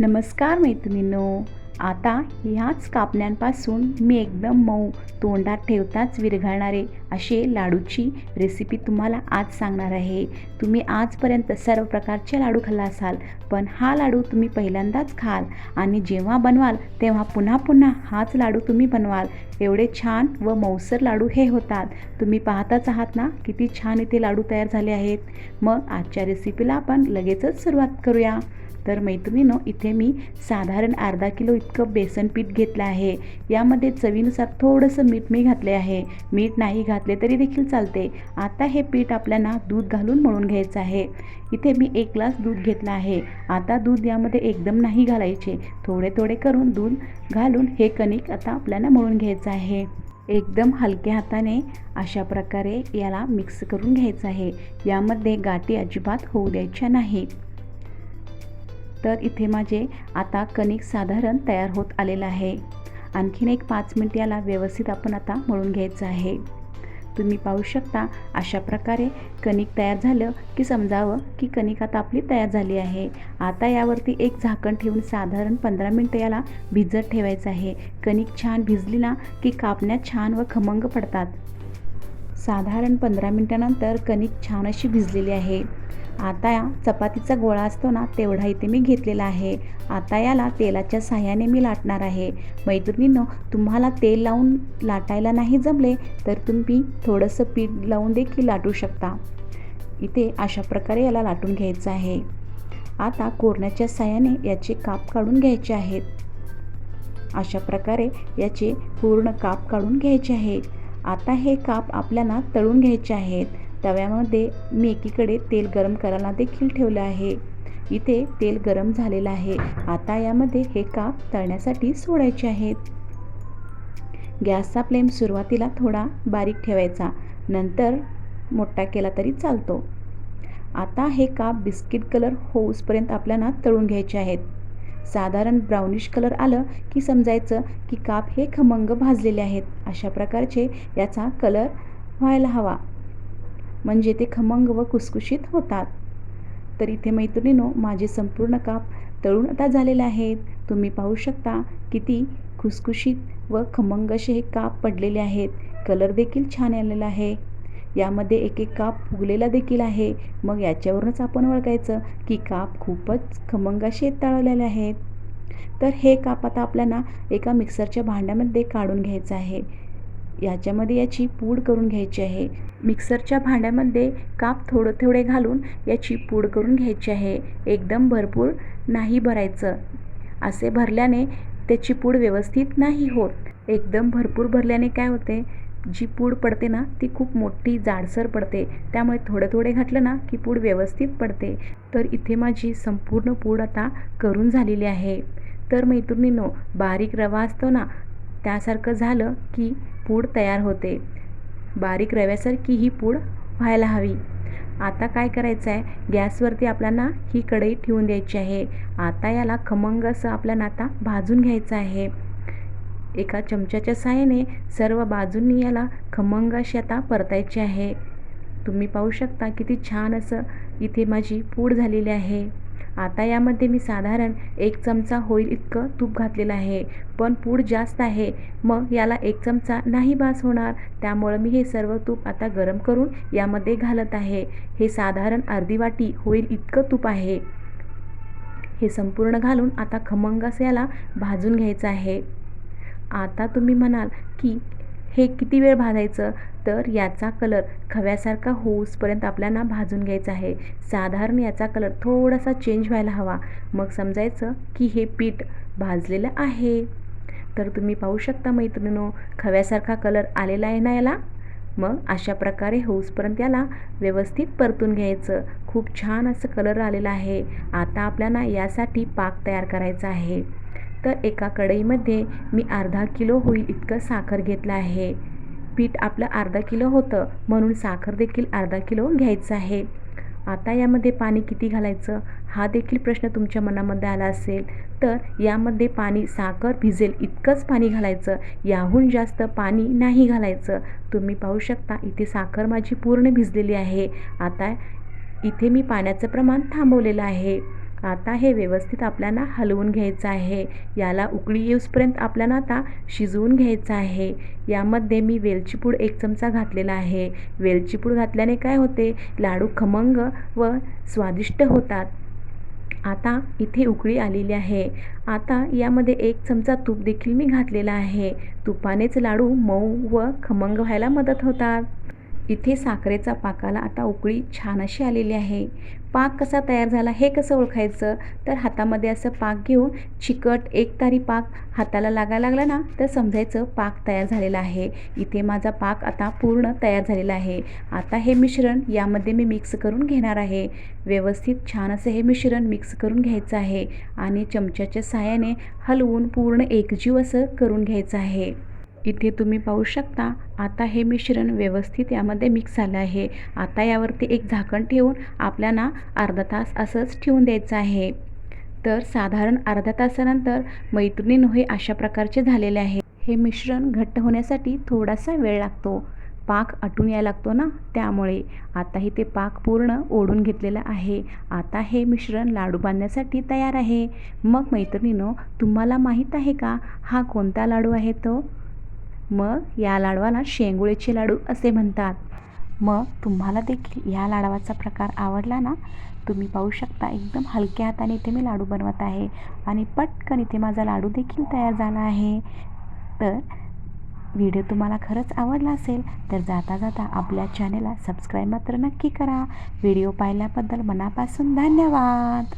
नमस्कार मैत्रिणींनो. आता ह्याच कापण्यांपासून मी एकदम मऊ तोंडात ठेवताच विरघळणारे असे लाडूची रेसिपी तुम्हाला आज सांगणार आहे. तुम्ही आजपर्यंत सर्व प्रकारचे लाडू खाल्ला असाल पण हा लाडू तुम्ही पहिल्यांदाच खाल आणि जेव्हा बनवाल तेव्हा पुन्हा पुन्हा हाच लाडू तुम्ही बनवाल. एवढे छान व मऊसर लाडू हे होतात. तुम्ही पाहताच आहात ना किती छान इथे लाडू तयार झाले आहेत. मग आजच्या रेसिपीला आपण लगेचच सुरुवात करूया. तर मैत्रिणीनो इथे मी साधारण अर्धा किलो इतकं बेसन पीठ घेतलं आहे. यामध्ये चवीनुसार थोडंसं मीठ मी घातले आहे. मीठ नाही घातले तरी देखील चालते. आता हे पीठ आपल्याला दूध घालून मळून घ्यायचं आहे. इथे मी एक ग्लास दूध घेतलं आहे. आता दूध यामध्ये एकदम नाही घालायचे. थोडे थोडे करून दूध घालून हे कणिक आता आपल्याला मळून घ्यायचं आहे. एकदम हलक्या हाताने अशा प्रकारे याला मिक्स करून घ्यायचं आहे. यामध्ये गाठी अजिबात होऊ द्यायच्या नाही. तर इथे माझे आता कणिक साधारण तयार होत आलेलं आहे. आणखीन एक पाच मिनिट याला व्यवस्थित आपण आता मळून घ्यायचं आहे. तुम्ही पाहू शकता अशा प्रकारे कणिक तयार झालं की समजावं की कणिक आता आपली तयार झाली आहे. आता यावरती एक झाकण ठेवून साधारण पंधरा मिनटं याला भिजत ठेवायचं आहे. कणिक छान भिजली ना की कापण्यात छान व खमंग पडतात. साधारण पंधरा मिनटानंतर कणिक छान अशी भिजलेली आहे. आता या चपातीचा गोळा असतो ना तेवढा इथे मी घेतलेला आहे. आता याला तेलाच्या साह्याने मी लाटणार आहे. मैत्रिणींनो तुम्हाला तेल लावून लाटायला नाही जमले तर तुम्ही थोडंसं पीठ लावून देखील लाटू शकता. इथे अशा प्रकारे याला लाटून घ्यायचं आहे. आता कोरण्याच्या साह्याने याचे काप काढून घ्यायचे आहेत. अशा प्रकारे याचे पूर्ण काप काढून घ्यायचे आहेत आता हे काप आपल्याला तळून घ्यायचे आहेत. तव्यामध्ये मी एकीकडे तेल गरम करायला देखील ठेवलं आहे. इथे तेल गरम झालेलं आहे. आता यामध्ये हे काप तळण्यासाठी सोडायचे आहेत. गॅसचा फ्लेम सुरुवातीला थोडा बारीक ठेवायचा. नंतर मोठा केला तरी चालतो. आता हे काप बिस्किट कलर होऊसपर्यंत आपल्याला तळून घ्यायचे आहेत. साधारण ब्राउनिश कलर आलं की समजायचं की काप हे खमंग भाजलेले आहेत. अशा प्रकारचे याचा कलर व्हायला हवा. म्हणजे ते खमंग व कुसकुशीत होतात. तर इथे मैत्रिणीनो माझे संपूर्ण काप तळून आता झालेले आहेत. तुम्ही पाहू शकता किती खुसखुशीत व खमंग असे हे काप पडलेले आहेत. कलर देखील छान आलेला आहे. यामध्ये एक एक काप फुगलेला देखील आहे. मग याच्यावरूनच आपण ओळखायचं की काप खूपच खमंग असे तळलेले आहेत. तर हे काप आता आपल्याला एका मिक्सरच्या भांड्यामध्ये काढून घ्यायचं आहे. याच्यामध्ये याची पूड करून घ्यायची आहे. मिक्सरच्या भांड्यामध्ये काप थोडं थोडे घालून याची पूड करून घ्यायची आहे. एकदम भरपूर नाही भरायचं. असे भरल्याने त्याची पूड व्यवस्थित नाही होत. एकदम भरपूर भरल्याने काय होते? जी पूड पडते ना ती खूप मोठी जाडसर पडते. त्यामुळे थोडं थोडे घातलं ना की पूड व्यवस्थित पडते. तर इथे माझी संपूर्ण पूड आता करून झालेली आहे. तर मैत्रिणींनो बारीक रवा असतो ना त्यासारखं झालं की पूड तयार होते. बारीक रव्यासारखी ही पूड व्हायला हवी. आता काय करायचं आहे गॅसवरती आपल्याला ही कढई ठेवून द्यायची आहे. आता याला खमंग असं आपल्याला आता भाजून घ्यायचं आहे. एका चमच्याच्या साहाय्याने सर्व बाजूंनी याला खमंग अशी आता परतायची आहे. तुम्ही पाहू शकता किती छान असं इथे माझी पूड झालेली आहे. आता यामध्ये मी साधारण एक चमचा होईल इतकं तूप घातलेलं आहे. पण पूड जास्त आहे. मग याला एक चमचा नाही बास होणार. त्यामुळं मी हे सर्व तूप आता गरम करून यामध्ये घालत आहे. हे साधारण अर्धी वाटी होईल इतकं तूप आहे. हे संपूर्ण घालून आता खमंग असं याला भाजून घ्यायचं आहे. आता तुम्ही म्हणाल की हे किती वेळ भाजायचं? तर याचा कलर खव्यासारखा होऊसपर्यंत आपल्याला भाजून घ्यायचा आहे. साधारण याचा कलर थोडासा चेंज व्हायला हवा. मग समजायचं की हे पीठ भाजलेलं आहे. तर तुम्ही पाहू शकता मैत्रिणीनो खव्यासारखा कलर आलेला आहे ना याला? मग अशा प्रकारे होऊसपर्यंत याला व्यवस्थित परतून घ्यायचं. खूप छान असं कलर आलेला आहे. आता आपल्याला यासाठी पाक तयार करायचा आहे. तर एका कढईमध्ये मी अर्धा किलो होईल इतकं साखर घेतलं आहे. पीठ आपलं अर्धा किलो होतं म्हणून साखर देखील अर्धा किलो घ्यायचं आहे. आता यामध्ये पाणी किती घालायचं? हा देखील प्रश्न तुमच्या मनामध्ये आला असेल तर यामध्ये पाणी साखर भिजेल इतकंच पाणी घालायचं याहून जास्त पाणी नाही घालायचं. तुम्ही पाहू शकता इथे साखर माझी पूर्ण भिजलेली आहे. आता इथे मी पाण्याचं प्रमाण थांबवलेलं आहे. आता हे व्यवस्थित आपल्याला हलवून घ्यायचं आहे. याला उकळी येऊसपर्यंत आपल्याला आता शिजवून घ्यायचं आहे. यामध्ये मी वेलची पूड एक चमचा घातलेला आहे. वेलची पूड घातल्याने काय होते? लाडू खमंग व स्वादिष्ट होतात. आता इथे उकळी आलेली आहे. आता यामध्ये एक चमचा तूप देखील मी घातलेला आहे. तुपानेच लाडू मऊ व खमंग व्हायला मदत होतात. इथे साखरेचा पाकाला आता उकळी छान अशी आलेली आहे. पाक कसा तयार झाला हे कसं ओळखायचं? तर हातामध्ये असं पाक घेऊन चिकट एक तारी पाक हाताला लागायला लागला ना तर समजायचं पाक तयार झालेला आहे. इथे माझा पाक आता पूर्ण तयार झालेला आहे. आता हे मिश्रण यामध्ये मी मिक्स करून घेणार आहे. व्यवस्थित छान असं हे मिश्रण मिक्स करून घ्यायचं आहे आणि चमच्याच्या साहाय्याने हलवून पूर्ण एकजीव असं करून घ्यायचं आहे. इथे तुम्ही पाहू शकता आता हे मिश्रण व्यवस्थित यामध्ये मिक्स झालं आहे. आता यावरती एक झाकण ठेवून आपल्याला अर्धा तास असंच ठेवून द्यायचं आहे. तर साधारण अर्धा तासानंतर मैत्रिणी हे अशा प्रकारचे झालेले आहे. हे मिश्रण घट्ट होण्यासाठी थोडासा वेळ लागतो. पाक आटून यायला लागतो ना त्यामुळे. आताही ते पाक पूर्ण ओढून घेतलेलं आहे. आता हे मिश्रण लाडू बांधण्यासाठी तयार आहे. मग मैत्रिणीनो तुम्हाला माहीत आहे का हा कोणता लाडू आहे तो? मग या लाडवाला शेंगुळेचे लाडू असे म्हणतात. मग तुम्हाला देखील या लाडवाचा प्रकार आवडला ना तुम्ही पाहू शकता एकदम हलक्या हाताने इथे मी लाडू बनवत आहे आणि पटकन इथे माझा लाडू देखील तयार झाला आहे. तर व्हिडिओ तुम्हाला खरंच आवडला असेल तर जाता जाता आपल्या चॅनेलला सबस्क्राईब मात्र नक्की करा. व्हिडिओ पाहिल्याबद्दल मनापासून धन्यवाद.